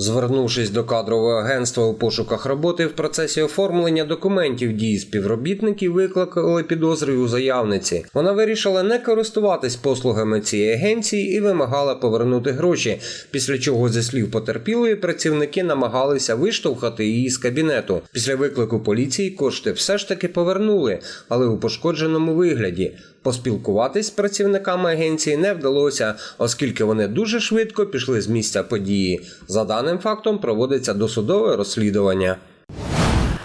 Звернувшись до кадрового агентства у пошуках роботи в процесі оформлення документів дії співробітників, викликали підозри у заявниці. Вона вирішила не користуватись послугами цієї агенції і вимагала повернути гроші. Після чого, зі слів потерпілої, працівники намагалися виштовхати її з кабінету. Після виклику поліції кошти все ж таки повернули, але у пошкодженому вигляді. Поспілкуватись з працівниками агенції не вдалося, оскільки вони дуже швидко пішли з місця події. За даним фактом проводиться досудове розслідування.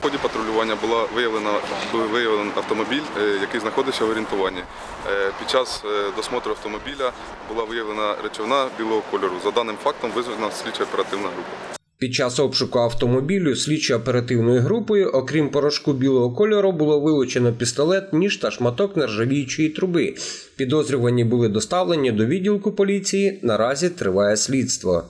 В ході патрулювання була виявлена був виявлений автомобіль, е, який знаходився в орієнтуванні. Е, Під час е, досмотру автомобіля була виявлена речовина білого кольору. За даним фактом визвана слідча оперативна група. Під час обшуку автомобілю слідчо-оперативною групою, окрім порошку білого кольору, було вилучено пістолет, ніж та шматок нержавіючої труби. Підозрювані були доставлені до відділку поліції. Наразі триває слідство.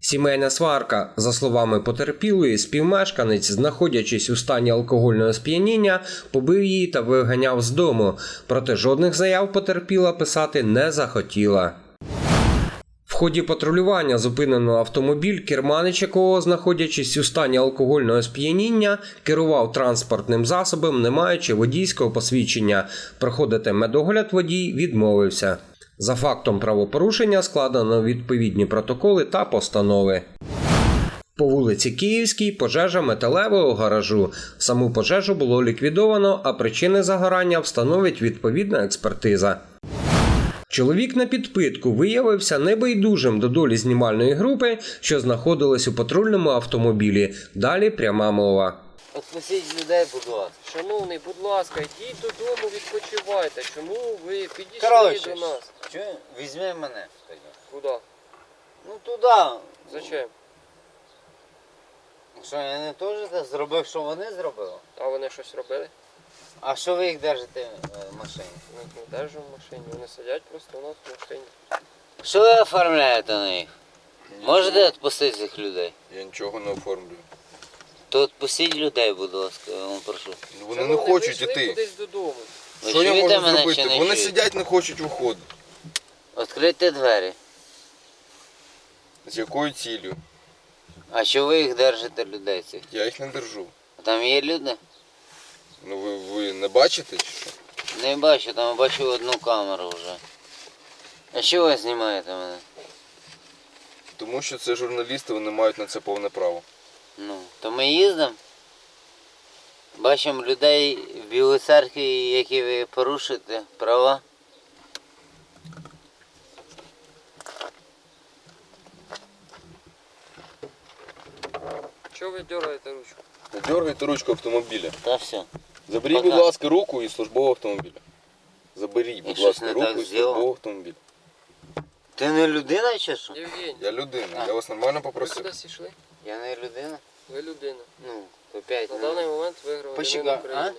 Сімейна сварка, за словами потерпілої, співмешканець, знаходячись у стані алкогольного сп'яніння, побив її та виганяв з дому. Проте жодних заяв потерпіла писати не захотіла. Ході патрулювання зупинено автомобіль, керманич якого, знаходячись у стані алкогольного сп'яніння, керував транспортним засобом, не маючи водійського посвідчення. Проходити медогляд водій відмовився. За фактом правопорушення складено відповідні протоколи та постанови. По вулиці Київській пожежа металевого гаражу. Саму пожежу було ліквідовано, а причини загорання встановить відповідна експертиза. Чоловік на підпитку виявився небайдужим до долі знімальної групи, що знаходилась у патрульному автомобілі. Далі пряма мова. Отпустіть людей, будь ласка. Шановний, будь ласка, йдіть додому, відпочивайте. Чому ви підійшли Коротше, до нас? Візьми мене тоді. Куди? Ну туди. Зачем? Що я не теж це зробив, що вони зробили? А вони щось робили? А що ви їх держите е, в машині? Ми їх не держимо в машині, вони сидять просто у нас в машині. Що ви оформляєте на їх? Можете відпустити цих людей? Я нічого не оформлюю. То відпустіть людей, будь ласка, я вам прошу. Вони Шановний, не хочуть іти. додому. Ви Що я чуєте можу мене зробити? не Вони чуєте? сидять, не хочуть виходити. Відкрийте двері. З якою ціллю? А що ви їх держите, людей цих? Я їх не держу. Там є люди? Ну ви, ви не бачите чи що? Не бачу, там я бачу одну камеру вже. А що ви знімаєте мене? Тому що це журналісти, вони мають на це повне право. Ну, то ми їздимо. Бачимо людей в Білій церкві, які ви порушуєте права. Чого ви дергаєте ручку? Не дергайте ручку автомобіля. Та все. Заберіть, будь ласка, руку із службового автомобіля. Заберіть, будь щось ласка, не руку із зробив? службового автомобіля. Ти не людина чи що? Євгеній, Я людина, А. я вас нормально ви попросив. кудись йшли? Я не людина. Ви людина. Ну, то п'ять. На ну. даний момент ви громадянин Почекай, України.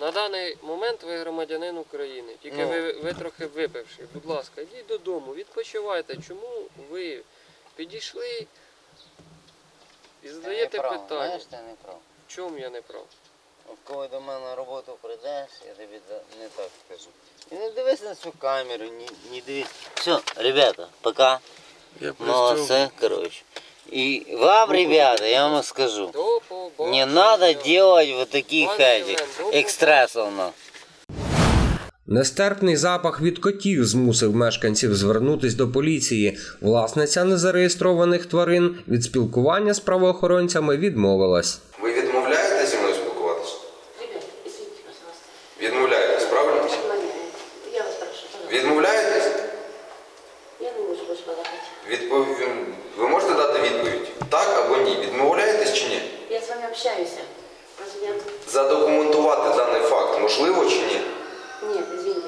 На даний момент ви громадянин України. Тільки Ну. ви, ви трохи випивши. Будь ласка, йдіть додому, відпочивайте. Чому ви підійшли і задаєте питання? Знаєш, ти не прав. В чому я не прав? От коли до мене на роботу прийдеш, я тобі не так скажу. І не дивись на цю камеру, не, не дивись. Все, ребята, пока. Я Ну, все, короче. И вам, ребята, я вам скажу. Не надо делать вот таких этих экстрессов. ну. Нестерпний запах від котів змусив мешканців звернутись до поліції. Власниця незареєстрованих тварин від спілкування з правоохоронцями відмовилась. Ви відмовляєтесь зі мною спілкуватися? Ребят, извините, пожалуйста. Відмовляєтесь, правильно? Внимание. Я вас прошу, пожалуйста. Відмовляєтесь? Я не можу больше балакать. Відпов... Ви можете дати відповідь? Так або ні? Відмовляєтесь чи ні? Я с вами общаюсь. Разве я... Задокументувати даний факт можливо чи ні? Нет, извините.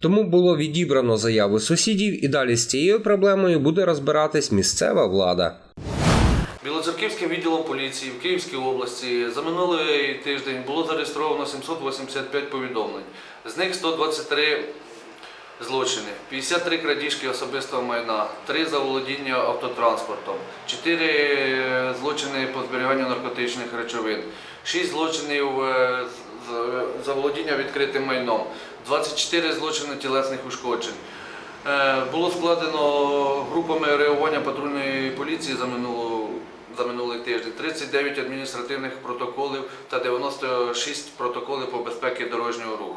Тому було відібрано заяви сусідів, і далі з цією проблемою буде розбиратись місцева влада. Білоцерківським відділом поліції в Київській області за минулий тиждень було зареєстровано 785 повідомлень. З них 123 злочини, 53 крадіжки особистого майна, 3 заволодіння автотранспортом, 4 злочини по зберіганню наркотичних речовин, 6 злочинів е, з- заволодіння відкритим майном, 24 злочини тілесних ушкоджень. Е, Було складено групами реагування патрульної поліції за минулу за минулий тиждень 39 адміністративних протоколів та 96 протоколів по безпеці дорожнього руху.